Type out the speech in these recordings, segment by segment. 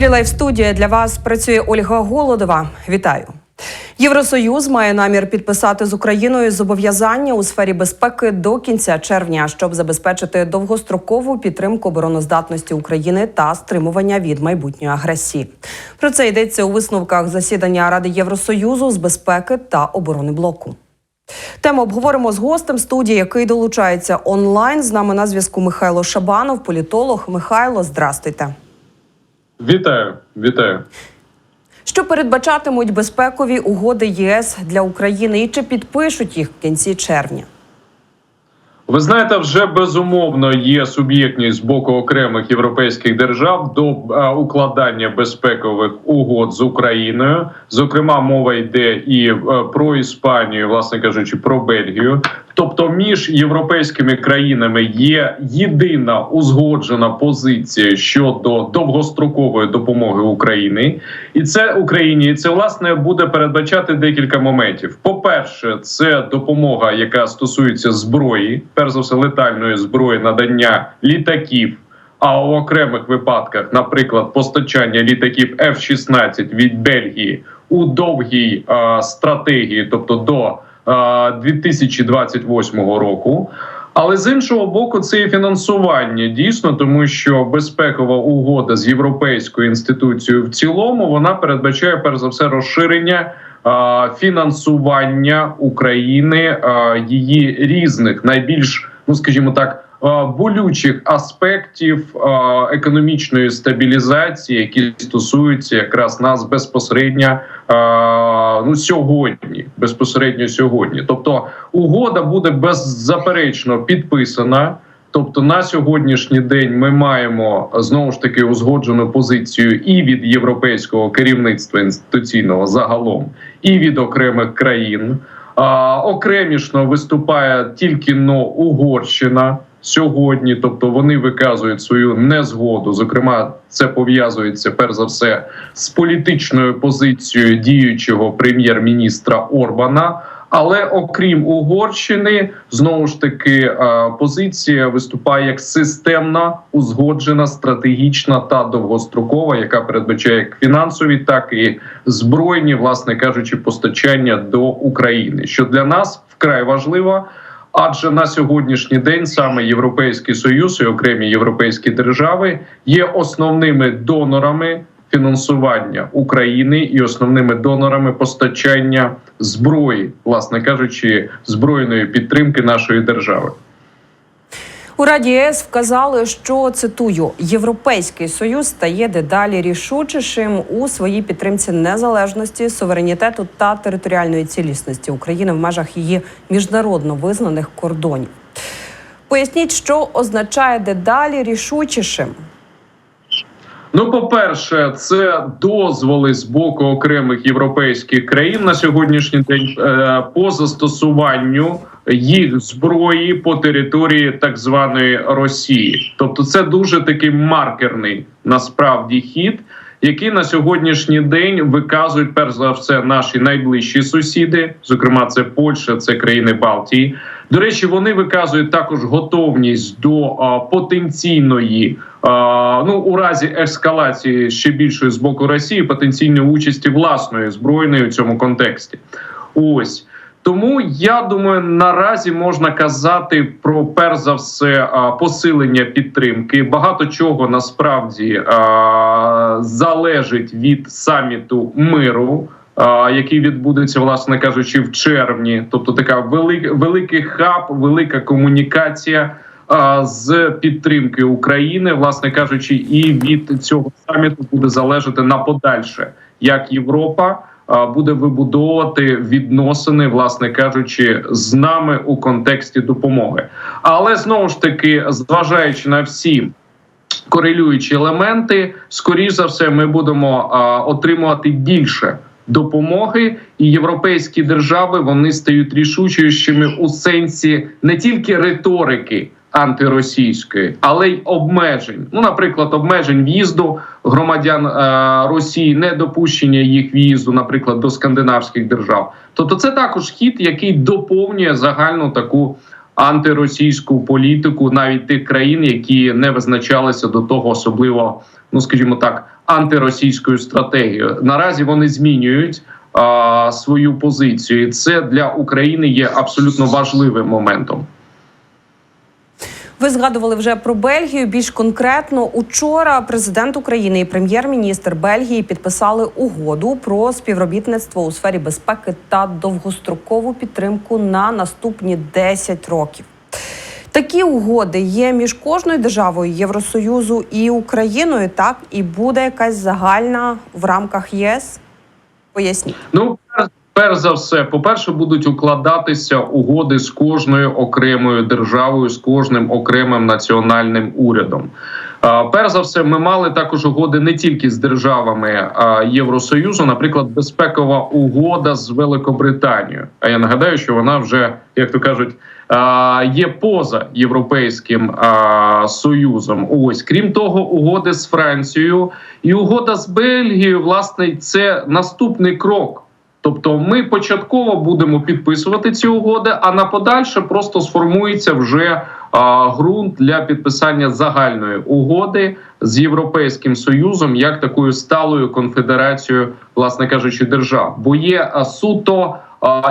ефірі Лайв студія для вас працює Ольга Голодова. Вітаю. Євросоюз має намір підписати з Україною зобов'язання у сфері безпеки до кінця червня, щоб забезпечити довгострокову підтримку обороноздатності України та стримування від майбутньої агресії. Про це йдеться у висновках засідання Ради Євросоюзу з безпеки та оборони блоку. Тему обговоримо з гостем студії, який долучається онлайн. З нами на зв'язку Михайло Шабанов, політолог. Михайло, здрастуйте. Вітаю, вітаю. Що передбачатимуть безпекові угоди ЄС для України і чи підпишуть їх в кінці червня? Ви знаєте, вже безумовно є суб'єктність з боку окремих європейських держав до укладання безпекових угод з Україною. Зокрема, мова йде і е, про Іспанію, власне кажучи, про Бельгію. Тобто, між європейськими країнами є єдина узгоджена позиція щодо довгострокової допомоги Україні, і це Україні і це власне буде передбачати декілька моментів. По перше, це допомога, яка стосується зброї, перш за все летальної зброї, надання літаків. А у окремих випадках, наприклад, постачання літаків F-16 від Бельгії у довгій е, стратегії, тобто до 2028 року. Але з іншого боку, це і фінансування дійсно, тому що безпекова угода з європейською інституцією в цілому вона передбачає перш за все розширення а, фінансування України а, її різних найбільш, ну скажімо так. Е, Болючих аспектів е, економічної стабілізації, які стосуються якраз нас безпосередньо е, ну сьогодні, безпосередньо сьогодні. Тобто, угода буде беззаперечно підписана. Тобто на сьогоднішній день ми маємо знову ж таки узгоджену позицію і від європейського керівництва інституційного загалом, і від окремих країн. Окремішно виступає тільки но Угорщина сьогодні, тобто вони виказують свою незгоду. Зокрема, це пов'язується перш за все з політичною позицією діючого прем'єр-міністра Орбана. Але окрім Угорщини, знову ж таки е, позиція виступає як системна, узгоджена, стратегічна та довгострокова, яка передбачає як фінансові, так і збройні, власне кажучи, постачання до України, що для нас вкрай важливо. Адже на сьогоднішній день саме Європейський Союз і окремі європейські держави є основними донорами фінансування України і основними донорами постачання зброї, власне кажучи, збройної підтримки нашої держави. У Раді ЄС вказали, що цитую Європейський союз стає дедалі рішучішим у своїй підтримці незалежності, суверенітету та територіальної цілісності України в межах її міжнародно визнаних кордонів. Поясніть, що означає дедалі рішучішим. Ну, по-перше, це дозволи з боку окремих європейських країн на сьогоднішній день е, по застосуванню їх зброї по території так званої Росії. Тобто, це дуже такий маркерний насправді хід, який на сьогоднішній день виказують перш за все наші найближчі сусіди, зокрема, це Польща, це країни Балтії. До речі, вони виказують також готовність до потенційної, ну у разі ескалації ще більшої з боку Росії, потенційної участі власної збройної у цьому контексті. Ось. Тому я думаю, наразі можна казати про перш за все посилення підтримки. Багато чого насправді залежить від саміту миру. Який відбудеться, власне кажучи, в червні, тобто така велик, великий хаб, велика комунікація з підтримки України, власне кажучи, і від цього саміту буде залежати на подальше, як Європа буде вибудовувати відносини, власне кажучи, з нами у контексті допомоги. Але знову ж таки, зважаючи на всі корелюючі елементи, скоріш за все, ми будемо отримувати більше. Допомоги і європейські держави вони стають рішучішими у сенсі не тільки риторики антиросійської, але й обмежень. Ну, наприклад, обмежень в'їзду громадян е, Росії, недопущення їх в'їзду, наприклад, до скандинавських держав. Тобто, це також хід, який доповнює загальну таку антиросійську політику навіть тих країн, які не визначалися до того особливо, ну скажімо так, антиросійською стратегією. Наразі вони змінюють свою позицію. Це для України є абсолютно важливим моментом. Ви згадували вже про Бельгію. Більш конкретно, учора президент України і прем'єр-міністр Бельгії підписали угоду про співробітництво у сфері безпеки та довгострокову підтримку на наступні 10 років. Такі угоди є між кожною державою Євросоюзу і Україною. Так і буде якась загальна в рамках ЄС. Поясніть. Ну, перш за все, по-перше, будуть укладатися угоди з кожною окремою державою, з кожним окремим національним урядом. Перш за все, ми мали також угоди не тільки з державами Євросоюзу, наприклад, безпекова угода з Великобританією. А я нагадаю, що вона вже, як то кажуть, є поза європейським союзом. Ось крім того, угоди з Францією і угода з Бельгією, власне, це наступний крок. Тобто, ми початково будемо підписувати ці угоди, а на подальше просто сформується вже ґрунт для підписання загальної угоди з європейським союзом як такою сталою конфедерацією, власне кажучи, держав. Бо є суто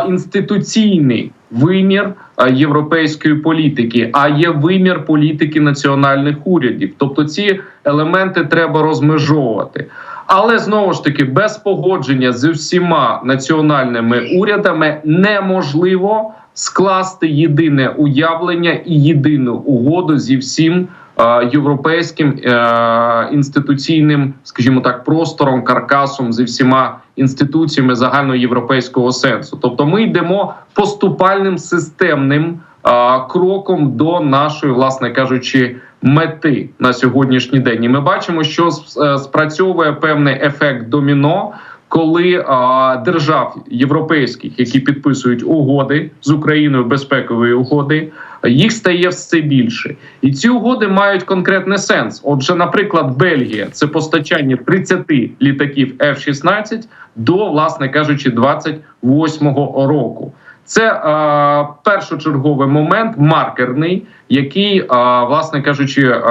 інституційний вимір європейської політики, а є вимір політики національних урядів. Тобто ці елементи треба розмежовувати. Але знову ж таки, без погодження з усіма національними урядами неможливо скласти єдине уявлення і єдину угоду зі всім е, європейським е, інституційним, скажімо так, простором, каркасом зі всіма інституціями загальноєвропейського сенсу. Тобто, ми йдемо поступальним системним е, кроком до нашої, власне кажучи, мети на сьогоднішній день. І ми бачимо, що е, спрацьовує певний ефект доміно. Коли а, держав європейських, які підписують угоди з Україною, безпекові угоди, їх стає все більше, і ці угоди мають конкретний сенс. Отже, наприклад, Бельгія це постачання 30 літаків F-16 до, власне кажучи, 28-го року. Це е, першочерговий момент, маркерний, який, е, власне кажучи, е,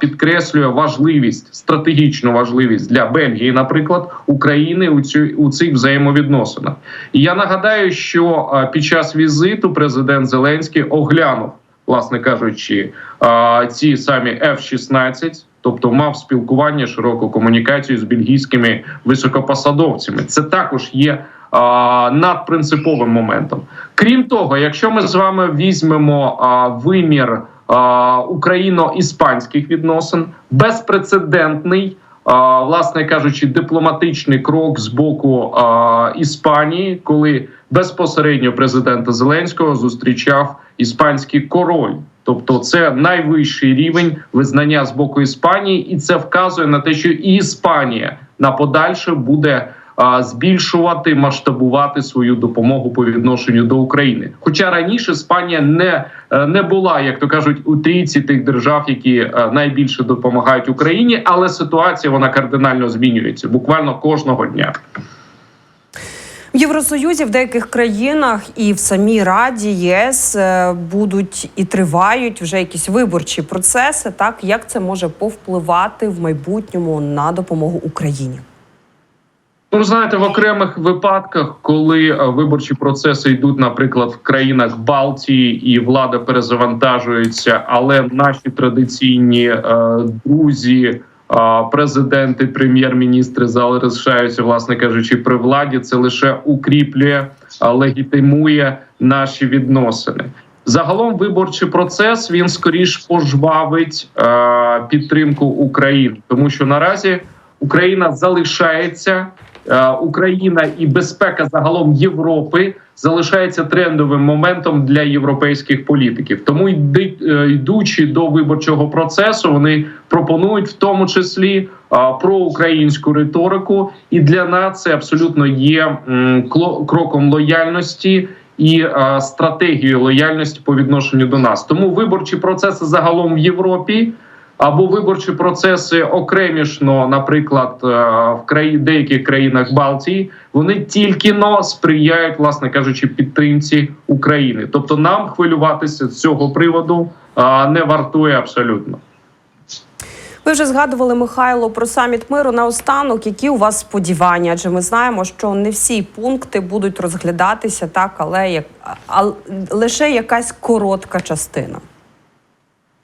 підкреслює важливість, стратегічну важливість для Бельгії, наприклад, України у цю у цих взаємовідносинах. І я нагадаю, що е, під час візиту президент Зеленський оглянув, власне кажучи, е, ці самі F-16, Тобто мав спілкування, широку комунікацію з бельгійськими високопосадовцями. Це також є а, надпринциповим моментом. Крім того, якщо ми з вами візьмемо вимір україно-іспанських відносин, безпрецедентний. Власне кажучи, дипломатичний крок з боку а, Іспанії, коли безпосередньо президента Зеленського зустрічав іспанський король. Тобто, це найвищий рівень визнання з боку Іспанії, і це вказує на те, що і Іспанія на подальше буде збільшувати, масштабувати свою допомогу по відношенню до України. Хоча раніше Іспанія не, е, не була, як то кажуть, у трійці тих держав, які е, найбільше допомагають Україні, але ситуація вона кардинально змінюється буквально кожного дня. В Євросоюзі в деяких країнах і в самій Раді ЄС е, будуть і тривають вже якісь виборчі процеси. Так як це може повпливати в майбутньому на допомогу Україні? Ну, знаєте, в окремих випадках, коли е, виборчі процеси йдуть, наприклад, в країнах Балтії і влада перезавантажується, але наші традиційні е, друзі, е, президенти, прем'єр-міністри залишаються, власне кажучи, при владі, це лише укріплює, е, легітимує наші відносини. Загалом виборчий процес він скоріш пожвавить е, підтримку України, тому що наразі Україна залишається. Е, Україна і безпека загалом Європи залишається трендовим моментом для європейських політиків. Тому е, йдучи до виборчого процесу, вони пропонують в тому числі е, проукраїнську риторику, і для нас це абсолютно є кроком лояльності і стратегією лояльності по відношенню до нас. Тому виборчі процеси загалом в Європі або виборчі процеси окремішно, наприклад, е, в краї деяких країнах Балтії, вони тільки но сприяють, власне кажучи, підтримці України. Тобто, нам хвилюватися з цього приводу не вартує абсолютно. Ви вже згадували Михайло про саміт миру наостанок. Які у вас сподівання? Адже ми знаємо, що не всі пункти будуть розглядатися так, але як а, лише якась коротка частина.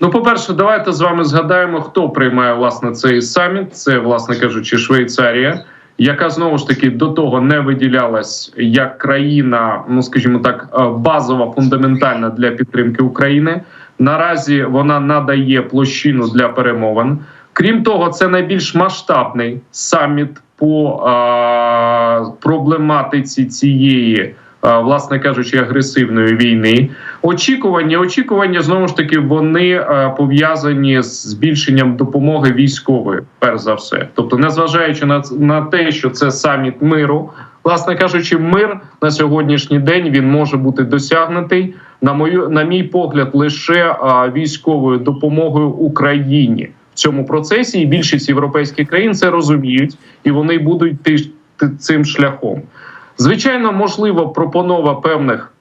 Ну, по-перше, давайте з вами згадаємо, хто приймає власне цей саміт. Це, власне кажучи, Швейцарія, яка знову ж таки до того не виділялась як країна, ну скажімо так, е, базова, фундаментальна для підтримки України. Наразі вона надає площину для перемовин. Крім того, це найбільш масштабний саміт по е, проблематиці цієї. Власне кажучи, агресивної війни, очікування, очікування знову ж таки вони пов'язані з збільшенням допомоги військової, перш за все. Тобто, незважаючи на, на те, що це саміт миру, власне кажучи, мир на сьогоднішній день він може бути досягнутий на мою на мій погляд, лише військовою допомогою Україні в цьому процесі, і більшість європейських країн це розуміють, і вони будуть йти цим шляхом. Звичайно, можливо, пропонова певних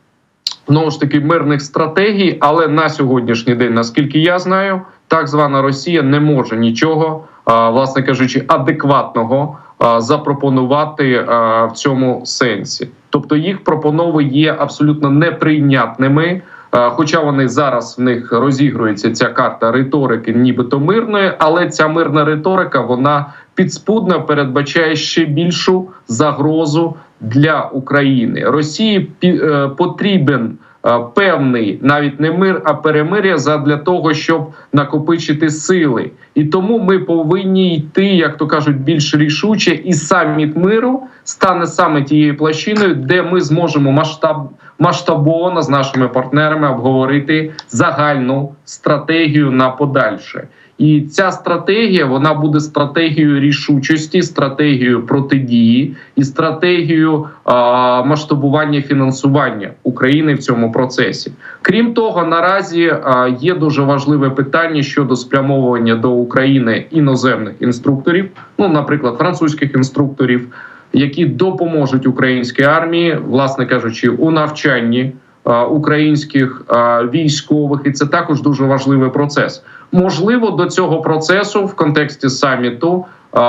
знову ж таки мирних стратегій, але на сьогоднішній день, наскільки я знаю, так звана Росія не може нічого, власне кажучи, адекватного запропонувати в цьому сенсі. Тобто їх пропанови є абсолютно неприйнятними. Хоча вони зараз в них розігрується ця карта риторики, нібито мирної, але ця мирна риторика вона підспудно передбачає ще більшу загрозу для України. Росії е, потрібен е, певний навіть не мир, а перемир'я задля того, щоб накопичити сили. І тому ми повинні йти, як то кажуть, більш рішуче, і саміт миру стане саме тією площиною, де ми зможемо масштаб масштабовано з нашими партнерами обговорити загальну стратегію на подальше. І ця стратегія вона буде стратегією рішучості, стратегією протидії і стратегією а, масштабування фінансування України в цьому процесі. Крім того, наразі а, є дуже важливе питання щодо спрямовування до України іноземних інструкторів, ну, наприклад, французьких інструкторів, які допоможуть українській армії, власне кажучи, у навчанні українських е, військових, і це також дуже важливий процес. Можливо, до цього процесу в контексті саміту е,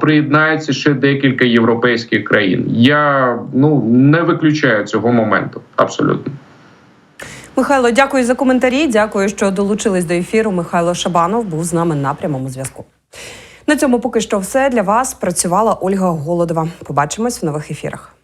приєднається ще декілька європейських країн. Я ну не виключаю цього моменту абсолютно. Михайло, дякую за коментарі. Дякую, що долучились до ефіру. Михайло Шабанов був з нами на прямому зв'язку. На цьому поки що все для вас працювала Ольга Голодова. Побачимось в нових ефірах.